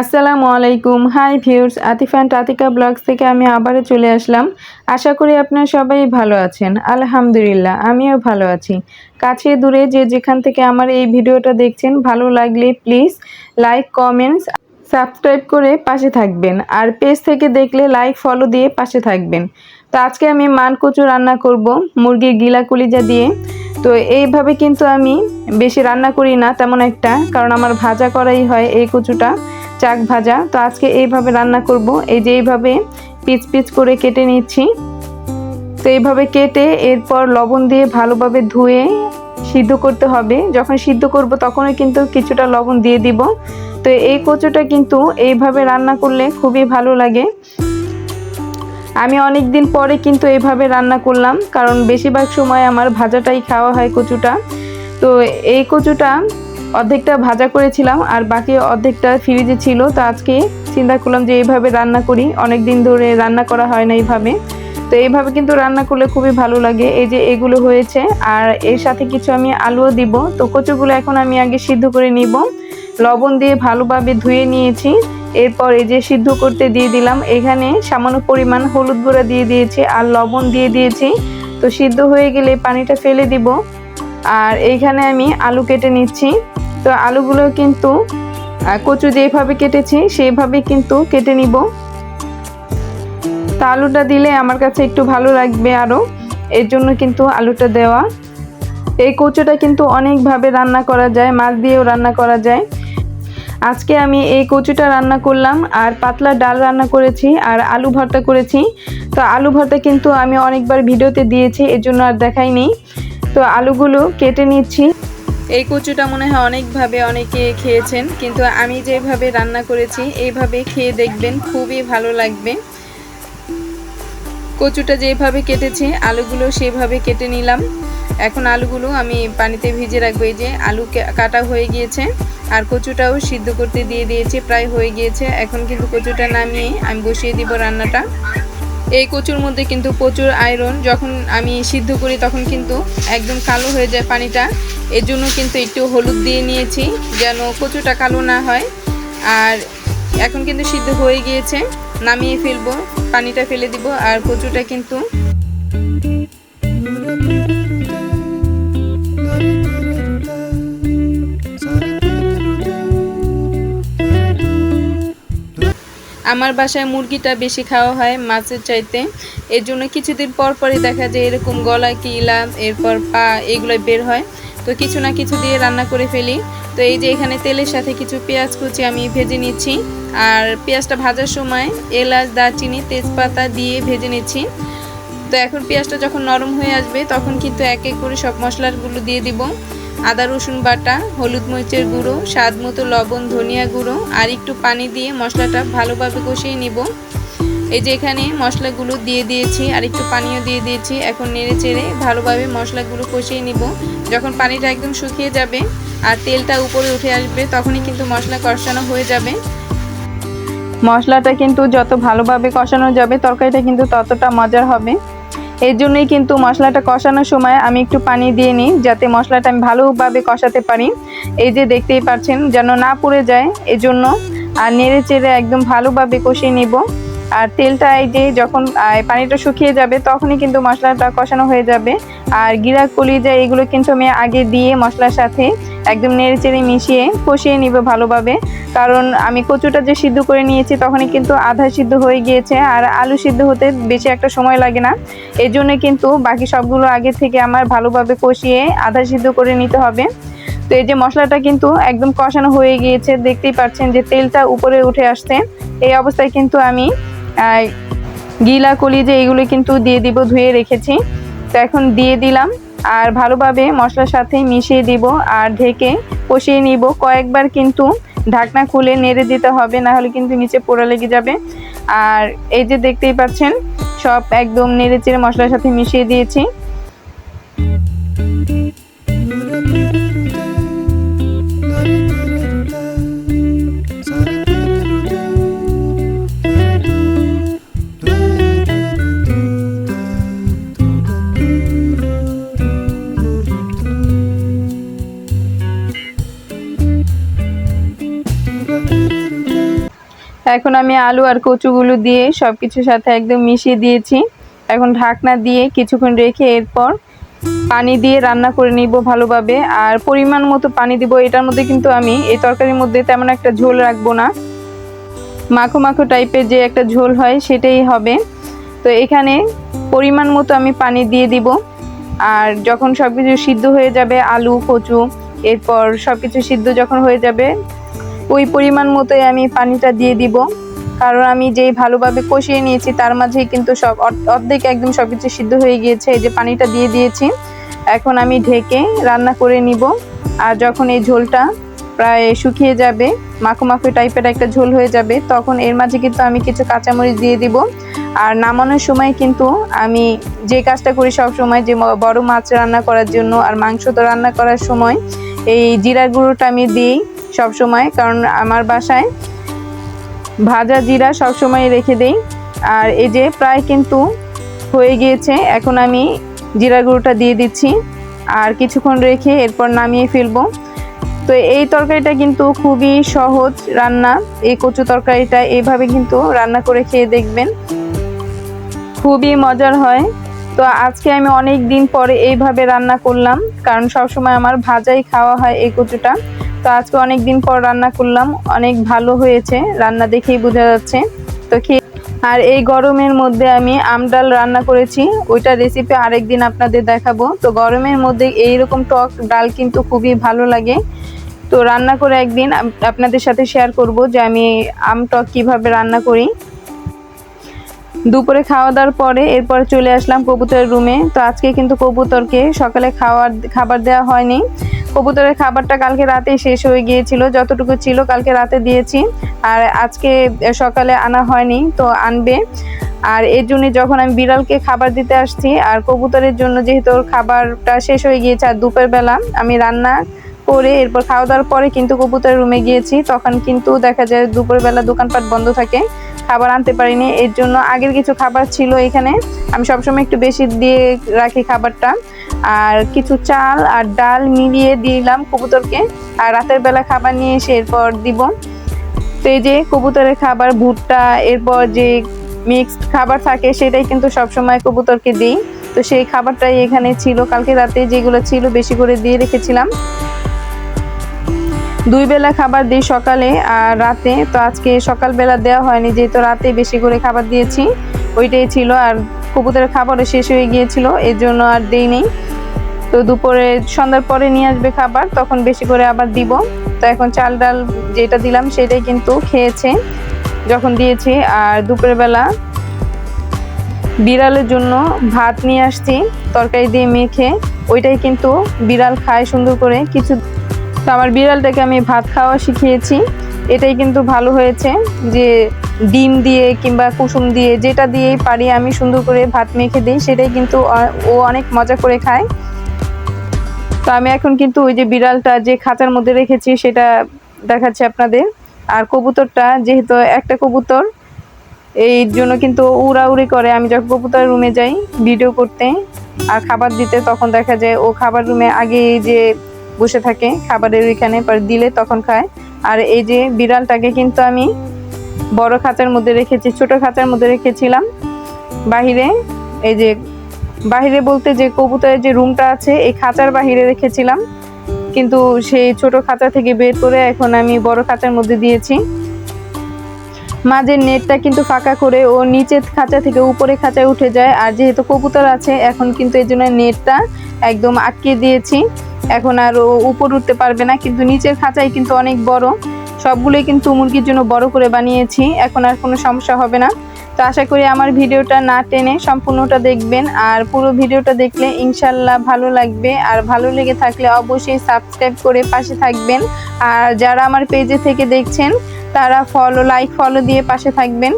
আসসালামু আলাইকুম। Hi viewers আতিফান টাতিকা ব্লগস থেকে আমি আবারও চলে আসলাম। আশা করি আপনারা সবাই ভালো আছেন। আলহামদুলিল্লাহ, আমিও ভালো আছি। কাছে দূরে যে যেখান থেকে আমার এই ভিডিওটা দেখছেন, ভালো লাগলে প্লিজ লাইক কমেন্টস সাবস্ক্রাইব করে পাশে থাকবেন। আর পেজ থেকে দেখলে লাইক ফলো দিয়ে পাশে থাকবেন। তো আজকে আমি মান কচু রান্না করব, মুরগির গিলা কলিজা দিয়ে। তো এইভাবে কিন্তু আমি বেশি রান্না করি না, তেমন একটা, কারণ আমার ভাজা করাই হয় এই কচুটা। চাক ভাজা। তো আজকে এইভাবে রান্না করব। এই যে এইভাবে পিচ পিচ করে কেটে নিচ্ছি। তো এইভাবে কেটে এরপর লবণ দিয়ে ভালোভাবে ধুয়ে সিদ্ধ করতে হবে। যখন সিদ্ধ করব তখনই কিন্তু কিছুটা লবণ দিয়ে দিব। তো এই কচুটা কিন্তু এইভাবে রান্না করলে খুবই ভালো লাগে। আমি অনেক দিন পরে কিন্তু এইভাবে রান্না করলাম। কারণ বেশিরভাগ সময় আমার ভাজাটাই খাওয়া হয় কচুটা। তো এই কচুটা অর্ধেকটা ভাজা করেছিলাম আর বাকি অর্ধেকটা ফ্রিজে ছিল। তো আজকে চিন্তা করলাম যে এইভাবে রান্না করি। অনেক দিন ধরে রান্না করা হয় না এইভাবে। তো এইভাবে কিন্তু রান্না করলে খুবই ভালো লাগে। এই যে এগুলো হয়েছে আর এর সাথে কিছু আমি আলুও দিব। তো কচুগুলো এখন আমি আগে সিদ্ধ করে নিব। লবণ দিয়ে ভালোভাবে ধুয়ে নিয়েছি। এরপর এই যে সিদ্ধ করতে দিয়ে দিলাম। এখানে সামান্য পরিমাণ হলুদ গুঁড়া দিয়ে দিয়েছি আর লবণ দিয়ে দিয়েছি। তো সিদ্ধ হয়ে গেলে পানিটা ফেলে দিব। আর এইখানে আমি আলু কেটে নিচ্ছি। তো আলুগুলো কিন্তু কচু যেভাবে কেটেছি সেইভাবে কিন্তু কেটে নিব। তা আলুটা দিলে আমার কাছে একটু ভালো লাগবে আরও এর জন্য কিন্তু আলুটা দেওয়া। এই কচুটা কিন্তু অনেকভাবে রান্না করা যায়, মাছ দিয়েও রান্না করা যায়। আজকে আমি এই কচুটা রান্না করলাম, আর পাতলা ডাল রান্না করেছি, আর আলু ভর্তা করেছি। তো আলু ভর্তা কিন্তু আমি অনেকবার ভিডিওতে দিয়েছি, এর জন্য আর দেখাইনি। তো আলুগুলো কেটে নিচ্ছি। এই কচুটা মনে হয় অনেকভাবে অনেকে খেয়েছেন, কিন্তু আমি যেভাবে রান্না করেছি, এইভাবে খেয়ে দেখবেন খুবই ভালো লাগবে। কচুটা যেভাবে কেটেছি, আলুগুলো সেভাবে কেটে নিলাম। এখন আলুগুলো আমি পানিতে ভিজে রাখব, এই যে আলু কাটা হয়ে গিয়েছে, আর কচুটাও সিদ্ধ করতে দিয়ে দিয়েছি, প্রায় হয়ে গিয়েছে। এখন কিন্তু কচুটা নামিয়ে আমি বসিয়ে দিব রান্নাটা। এই কচুর মধ্যে কিন্তু প্রচুর আয়রন যখন আমি সিদ্ধ করি তখন কিন্তু একদম কালো হয়ে যায় পানিটা। এর জন্য কিন্তু একটু হলুদ দিয়ে নিয়েছি যেন কচুটা কালো না হয়। আর এখন কিন্তু সিদ্ধ হয়ে গিয়েছে। নামিয়ে ফেলব, পানিটা ফেলে দিব। আর কচুটা কিন্তু আমার বাসায় মুরগিটা বেশি খাওয়া হয় মাছের চাইতে। এর জন্য কিছুদিন পর পরই দেখা যায় এরকম গলা কিলা এরপর পা এগুলো বের হয়। তো কিছু না কিছু দিয়ে রান্না করে ফেলি। তো এই যে এখানে তেলের সাথে কিছু পেঁয়াজ কুচি আমি ভেজে নিচ্ছি। আর পেঁয়াজটা ভাজার সময় এলাচ, দারচিনি, তেজপাতা দিয়ে ভেজে নিচ্ছি। তো এখন পেঁয়াজটা যখন নরম হয়ে আসবে তখন কিন্তু এক এক করে সব মশলাগুলো দিয়ে দিব। আদা, রসুন বাটা, হলুদ মরিচের গুঁড়ো, স্বাদ মতো লবণ, ধনিয়া গুঁড়ো, আর একটু পানি দিয়ে মশলাটা ভালোভাবে কষিয়ে নিব। এই যে এখানে মশলাগুলো দিয়ে দিয়েছি, আর একটু পানিও দিয়ে দিয়েছি। এখন নেড়ে চেড়ে ভালোভাবে মশলাগুলো কষিয়ে নিব। যখন পানিটা একদম শুকিয়ে যাবে আর তেলটা উপরে উঠে আসবে, তখনই কিন্তু মশলা কষানো হয়ে যাবে। মশলাটা কিন্তু যত ভালোভাবে কষানো যাবে, তরকারিটা কিন্তু ততটা মজার হবে। এর জন্যই কিন্তু মশলাটা কষানোর সময় আমি একটু পানি দিয়ে নিই, যাতে মশলাটা আমি ভালোভাবে কষাতে পারি। এই যে দেখতেই পাচ্ছেন, যেন না পুড়ে যায়, এজন্য আর নেড়ে চেড়ে একদম ভালোভাবে কষিয়ে নিব। আর তেলটা এই যে যখন পানিটা শুকিয়ে যাবে, তখনই কিন্তু মশলাটা কষানো হয়ে যাবে। আর গিরা কলিজা, এগুলো কিন্তু আমি আগে দিয়ে মশলার সাথে একদম নেড়ে চেড়ে মিশিয়ে কষিয়ে নিব ভালোভাবে। কারণ আমি কচুটা যে সিদ্ধ করে নিয়েছি তখনই কিন্তু আধা সিদ্ধ হয়ে গিয়েছে আর আলু সিদ্ধ হতে বেশি একটা সময় লাগে না। এই জন্য কিন্তু বাকি সবগুলো আগে থেকে আমার ভালোভাবে কষিয়ে আধা সিদ্ধ করে নিতে হবে। তো এই যে মশলাটা কিন্তু একদম কষানো হয়ে গিয়েছে, দেখতেই পাচ্ছেন যে তেলটা উপরে উঠে আসছে। এই অবস্থায় কিন্তু আমি গিলা কলি যে এইগুলো কিন্তু দিয়ে দিব, ধুয়ে রেখেছি। তো এখন দিয়ে দিলাম। আর ভালোভাবে মশলার সাথে মিশিয়ে দিব আর ঢেকে কষিয়ে নিব। কয়েকবার কিন্তু ঢাকনা খুলে নেড়ে দিতে হবে, না হলে কিন্তু নিচে পোড়া লেগে যাবে। আর এই যে দেখতেই পাচ্ছেন, সব একদম নেড়ে চেড়ে মশলার সাথে মিশিয়ে দিয়েছি। এখন আমি আলু আর কচুগুলো দিয়ে সব কিছুর সাথে একদম মিশিয়ে দিয়েছি। এখন ঢাকনা দিয়ে কিছুক্ষণ রেখে এরপর পানি দিয়ে রান্না করে নিব ভালোভাবে। আর পরিমাণ মতো পানি দিব, এটার মধ্যে কিন্তু আমি, এই তরকারির মধ্যে তেমন একটা ঝোল রাখব না। মাখো মাখো টাইপের যে একটা ঝোল হয়, সেটাই হবে। তো এখানে পরিমাণ মতো আমি পানি দিয়ে দিব। আর যখন সব কিছু সিদ্ধ হয়ে যাবে, আলু, কচু, এরপর সব কিছু সিদ্ধ যখন হয়ে যাবে ওই পরিমাণ মতোই আমি পানিটা দিয়ে দিব। কারণ আমি যেই ভালোভাবে কষিয়ে নিয়েছি, তার মাঝেই কিন্তু সব অর্ধেক একদম সব কিছু সিদ্ধ হয়ে গিয়েছে। এই যে পানিটা দিয়ে দিয়েছি, এখন আমি ঢেকে রান্না করে নিব। আর যখন এই ঝোলটা প্রায় শুকিয়ে যাবে মাখো মাখো টাইপের একটা ঝোল হয়ে যাবে, তখন এর মাঝে কিন্তু আমি কিছু কাঁচামরিচ দিয়ে দিব। আর নামানোর সময় কিন্তু আমি যে কাজটা করি সব সময় যে বড় মাছ রান্না করার জন্য আর মাংস তো রান্না করার সময়, এই জিরার গুঁড়োটা আমি দিই। সব সময় কারণ আমার বাসায় ভাজা জিরা সব সময় রেখে দেই। আর এই যে প্রায় কিন্তু হয়ে গিয়েছে, এখন আমি জিরা গুঁড়োটা দিয়ে দিচ্ছি। আর কিছুক্ষণ রেখে এরপর নামিয়ে ফেলব। তো এই তরকারিটা কিন্তু খুবই সহজ রান্না। এই কচু তরকারিটা এইভাবে কিন্তু রান্না করে খেয়ে দেখবেন। খুবই মজার হয়। তো আজকে আমি অনেক দিন পরে এইভাবে রান্না করলাম, কারণ সবসময় আমার ভাজাই খাওয়া হয় এই কচুটা। তো আজকে অনেক দিন পর রান্না করলাম, অনেক ভালো হয়েছে, রান্না দেখেই বোঝা যাচ্ছে। তো খেয়ে আর এই গরমের মধ্যে আমি আমডাল রান্না করেছি, ওইটা রেসিপি আরেকদিন আপনাদের দেখাবো। তো গরমের মধ্যে এইরকম টক ডাল কিন্তু খুবই ভালো লাগে। তো রান্না করে একদিন আপনাদের সাথে শেয়ার করব যে আমি আম টক কীভাবে রান্না করি। দুপুরে খাওয়া দাওয়ার পরে এরপর চলে আসলাম কবুতরের রুমে। তো আজকে কিন্তু কবুতরকে সকালে খাওয়ার খাবার দেওয়া হয়নি। কবুতরের খাবারটা কালকে রাতে শেষ হয়ে গিয়েছিল, যতটুকু ছিল কালকে রাতে দিয়েছি। আর আজকে সকালে আনা হয়নি, তো আনবে। আর এর জন্য যখন আমি বিড়ালকে খাবার দিতে আসছি, আর কবুতরের জন্য যেহেতু ওর খাবারটা শেষ হয়ে গিয়েছে আর দুপুর বেলা, আমি রান্না করে এরপর খাওয়া দাওয়ার পরে কিন্তু কবুতরের রুমে গিয়েছি, তখন কিন্তু দেখা যায় দুপুরবেলা দোকানপাট বন্ধ থাকে, খাবার আনতে পারিনি। এর জন্য আগের কিছু খাবার ছিল এখানে, আমি সবসময় একটু বেশি দিয়ে রাখি খাবারটা। আর কিছু চাল আর ডাল মিলিয়ে দিলাম কবুতরকে। আর রাতের বেলা খাবার নিয়ে এসে এরপর দিব। তো এই যে কবুতরের খাবার, ভুট্টা, এরপর যে মিক্সড খাবার থাকে সেটাই কিন্তু সবসময় কবুতরকে দিই। তো সেই খাবারটাই এখানে ছিল। কালকে রাতে যেগুলো ছিল বেশি করে দিয়ে রেখেছিলাম। দুই বেলা খাবার দিই সকালে আর রাতে। তো আজকে সকালবেলা দেওয়া হয়নি, যেহেতু রাতে বেশি করে খাবার দিয়েছি, ওইটাই ছিল। আর কবুতরের খাবারও শেষ হয়ে গিয়েছিল, এর জন্য আর দেইনি তো দুপুরে সন্ধ্যার পরে নিয়ে আসবে খাবার, তখন বেশি করে আবার দিব। তো এখন চাল ডাল যেটা দিলাম সেটাই কিন্তু খেয়েছে, যখন দিয়েছি। আর দুপুরের বেলা বিড়ালের জন্য ভাত নিয়ে আসছি, তরকারি দিয়ে মেখে। ওইটাই কিন্তু বিড়াল খায় সুন্দর করে। কিছু তো আমার বিড়ালটাকে আমি ভাত খাওয়া শিখিয়েছি। এটাই কিন্তু ভালো হয়েছে যে ডিম দিয়ে কিংবা কুসুম দিয়ে যেটা দিয়েই পারি আমি সুন্দর করে ভাত মেখে দিই, সেটাই কিন্তু ও অনেক মজা করে খায়। তো আমি এখন কিন্তু ওই যে বিড়ালটা যে খাঁচার মধ্যে রেখেছি, সেটা দেখাচ্ছি আপনাদের। আর কবুতরটা, যেহেতু একটা কবুতর, এই জন্য কিন্তু উড়াউড়ি করে। আমি যখন কবুতর রুমে যাই ভিডিও করতে আর খাবার দিতে, তখন দেখা যায় ও খাবার রুমে আগে যে বসে থাকে, খাবারের ওইখানে পর দিলে তখন খায়। আর এই যে বিড়ালটাকে কিন্তু আমি বড় খাঁচার মধ্যে রেখেছি, ছোট খাঁচার মধ্যে রেখেছিলাম। বাহিরে এই যে বাহিরে বলতে যে কবুতরের যে রুমটা আছে, এই খাঁচার বাহিরে রেখেছিলাম। কিন্তু সেই ছোট খাঁচা থেকে বের করে এখন আমি বড় খাঁচার মধ্যে দিয়েছি। মাঝের নেটটা কিন্তু ফাঁকা করে ও নিচের খাঁচা থেকে উপরে খাঁচায় উঠে যায়। আর যেহেতু কবুতর আছে, এখন কিন্তু এই জন্য নেটটা একদম আটকে দিয়েছি। এখন আর ও উপর উঠতে পারবে না, কিন্তু নিচের খাঁচাই কিন্তু অনেক বড়। সবগুলোই কিন্তু মুরগির জন্য বড় করে বানিয়েছি। এখন আর কোনো সমস্যা হবে না। তো আশা করি আমার ভিডিওটা না টেনে সম্পূর্ণটা দেখবেন। আর পুরো ভিডিওটা দেখলে ইনশাল্লাহ ভালো লাগবে। আর ভালো লেগে থাকলে অবশ্যই সাবস্ক্রাইব করে পাশে থাকবেন। আর যারা আমার পেজে থেকে দেখছেন, তারা ফলো লাইক ফলো দিয়ে পাশে থাকবেন।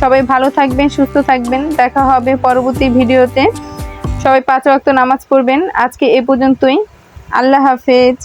সবাই ভালো থাকবেন, সুস্থ থাকবেন। দেখা হবে পরবর্তী ভিডিওতে। সবাই পাঁচ ওয়াক্ত নামাজ পড়বেন। আজকে এ পর্যন্তই। আল্লাহ হাফেজ।